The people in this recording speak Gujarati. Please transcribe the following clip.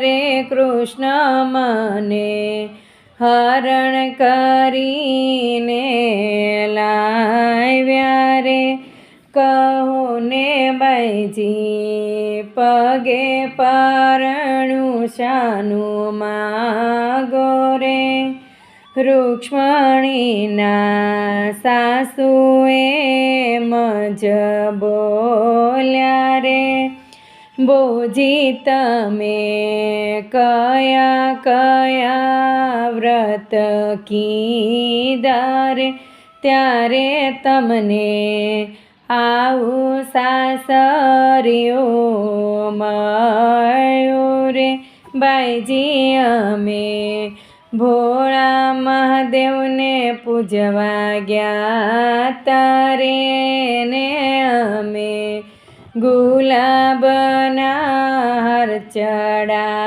રે કૃષ્ણ મને હરણ કરીને લાવ્યા રે. કહુને ને બાઈજી પગે પરણું શાનું માગો રે. રૂક્ષ્મણીના સાસુએ મજ બોલ્યા રે. બોજી તમે કયા કયા વ્રત કીધા રે? ત્યારે તમને આવું સાસરિયો મળ્યું રે. બાઈજી, અમે ભોળા મહાદેવને પૂજવા ગયા તારે ને અમે ગુલાબના ચડા